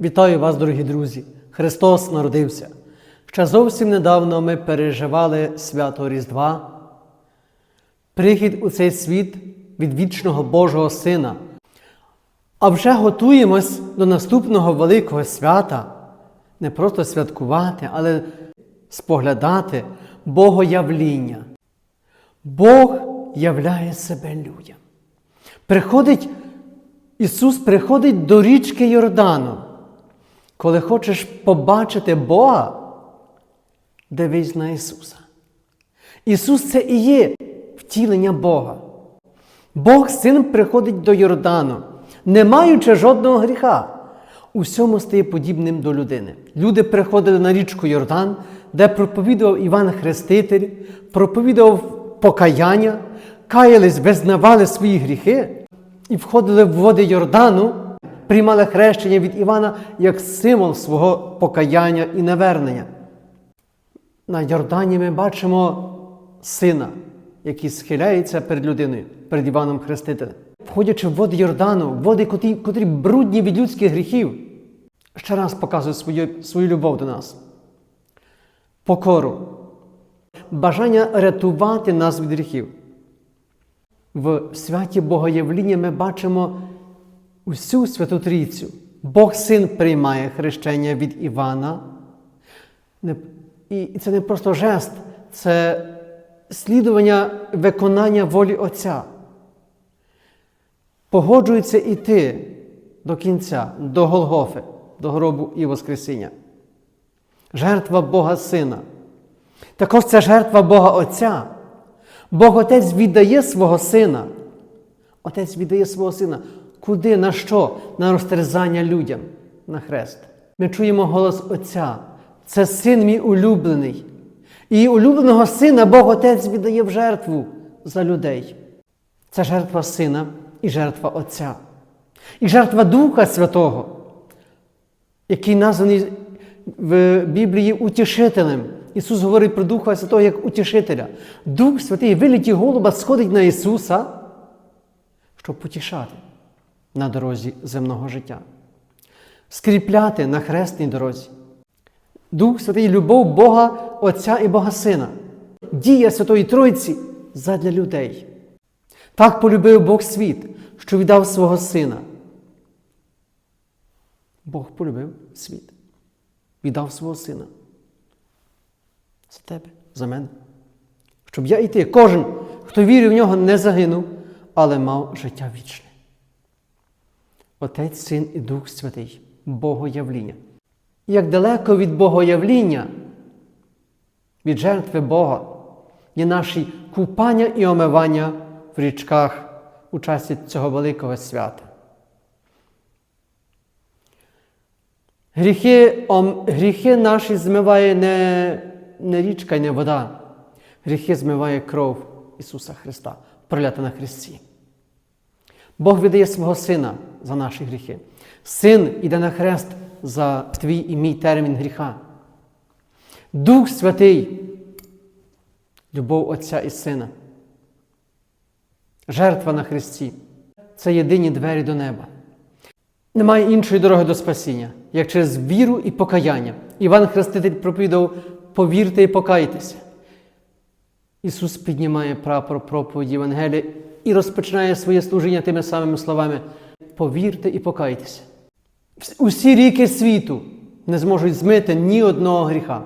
Вітаю вас, дорогі друзі! Христос народився. Ще зовсім недавно ми переживали свято Різдва, прихід у цей світ від вічного Божого Сина. А вже готуємось до наступного великого свята, не просто святкувати, але споглядати Богоявління. Бог являє себе людям. Приходить, Ісус приходить до річки Йордану. Коли хочеш побачити Бога, дивись на Ісуса. Ісус це і є втілення Бога. Бог син приходить до Йордану, не маючи жодного гріха. Усьому стає подібним до людини. Люди приходили на річку Йордан, де проповідував Іван Хреститель, проповідував покаяння, каялись, визнавали свої гріхи і входили в води Йордану, приймали хрещення від Івана як символ свого покаяння і навернення. На Йордані ми бачимо сина, який схиляється перед людиною, перед Іваном Хрестителем. Входячи в води Йордану, води, котрі, котрі брудні від людських гріхів, ще раз показує свою, свою любов до нас. Покору, бажання рятувати нас від гріхів. В святі Богоявління ми бачимо усю Святу Трійцю. Бог Син приймає хрещення від Івана. І це не просто жест, це слідування виконання волі Отця. Погоджується йти до кінця, до Голгофи, до гробу і Воскресіння. Жертва Бога Сина. Також це жертва Бога Отця. Бог Отець віддає свого Сина. Отець віддає свого сина. Куди? На що? На розтерзання людям, на хрест. Ми чуємо голос Отця. Це син мій улюблений. І улюбленого сина Бог Отець віддає в жертву за людей. Це жертва сина і жертва Отця. І жертва Духа Святого, який названий в Біблії утішителем. Ісус говорить про Духа Святого як утішителя. Дух Святий, виліті голуба, сходить на Ісуса, щоб потішати на дорозі земного життя, скріпляти на хресній дорозі. Дух Святий любов Бога Отця і Бога Сина, дія Святої Тройці задля людей. Так полюбив Бог світ, що віддав свого Сина. Бог полюбив світ, віддав свого Сина. За тебе, за мене. Щоб я і ти, кожен, хто вірив в нього, не загинув, але мав життя вічне. Отець, Син і Дух Святий, Богоявління. Як далеко від Богоявління, від жертви Бога, є наші купання і омивання в річках у часі цього великого свята. Гріхи, ом, гріхи наші змиває не, не річка і не вода. Гріхи змиває кров Ісуса Христа, пролята на Христі. Бог віддає свого Сина за наші гріхи. Син іде на хрест за твій і мій термін гріха. Дух Святий, любов Отця і Сина. Жертва на Христі це єдині двері до неба. Немає іншої дороги до спасіння, як через віру і покаяння. Іван Хреститель проповідав повірте і покайтеся. Ісус піднімає прапор проповіді Євангелія і розпочинає своє служіння тими самими словами: повірте і покайтеся. Усі ріки світу не зможуть змити ні одного гріха.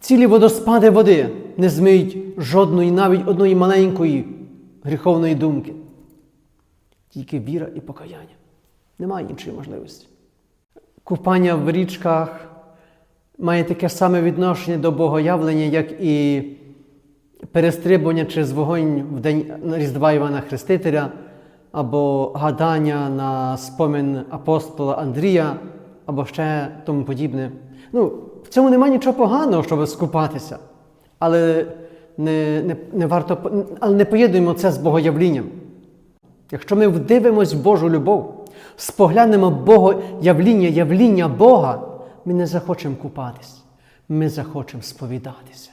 Цілі водоспади води не змиють жодної, навіть одної маленької гріховної думки. Тільки віра і покаяння. Немає іншої можливості. Купання в річках має таке саме відношення до богоявлення, як і перестрибування через вогонь в день Різдва Івана Хрестителя, або гадання на спомин апостола Андрія, або ще тому подібне. Ну, в цьому немає нічого поганого, щоб скупатися. Але не, не, не варто, але не поєднуємо це з богоявлінням. Якщо ми вдивимось в Божу любов, споглянемо Богоявління, явління Бога, ми не захочемо купатись, ми захочемо сповідатися.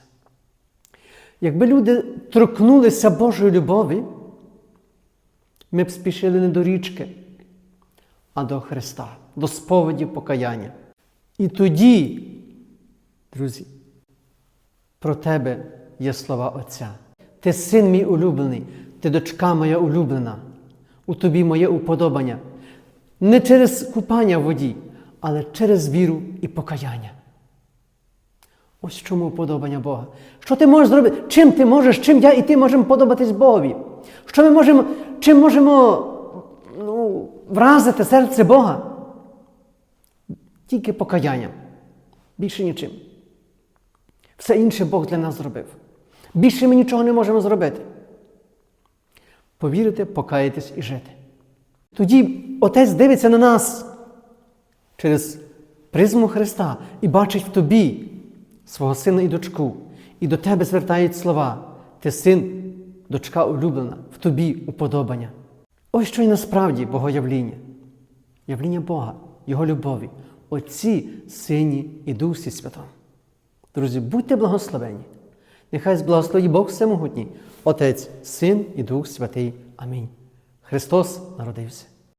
Якби люди торкнулися Божої любові, ми б спішили не до річки, а до Христа, до сповіді покаяння. І тоді, друзі, про тебе є слова Отця. Ти син мій улюблений, ти дочка моя улюблена, у тобі моє уподобання. Не через купання в воді, але через віру і покаяння. Ось чому подобання Бога. Що ти можеш зробити? Чим ти можеш, чим я і ти можемо подобатись Богові? Що ми можемо, чим можемо ну, вразити серце Бога? Тільки покаянням. Більше нічим. Все інше Бог для нас зробив. Більше ми нічого не можемо зробити. Повірити, покаятись і жити. Тоді Отець дивиться на нас через призму Христа і бачить в тобі свого сина і дочку, і до тебе звертають слова. Ти син, дочка улюблена, в тобі уподобання. Ось що й насправді богоявління. Явління Бога, Його любові, Отці, Сині і Дусі Святому. Друзі, будьте благословені. Нехай зблагословить Бог Всемогутній, Отець, Син і Дух Святий. Амінь. Христос народився.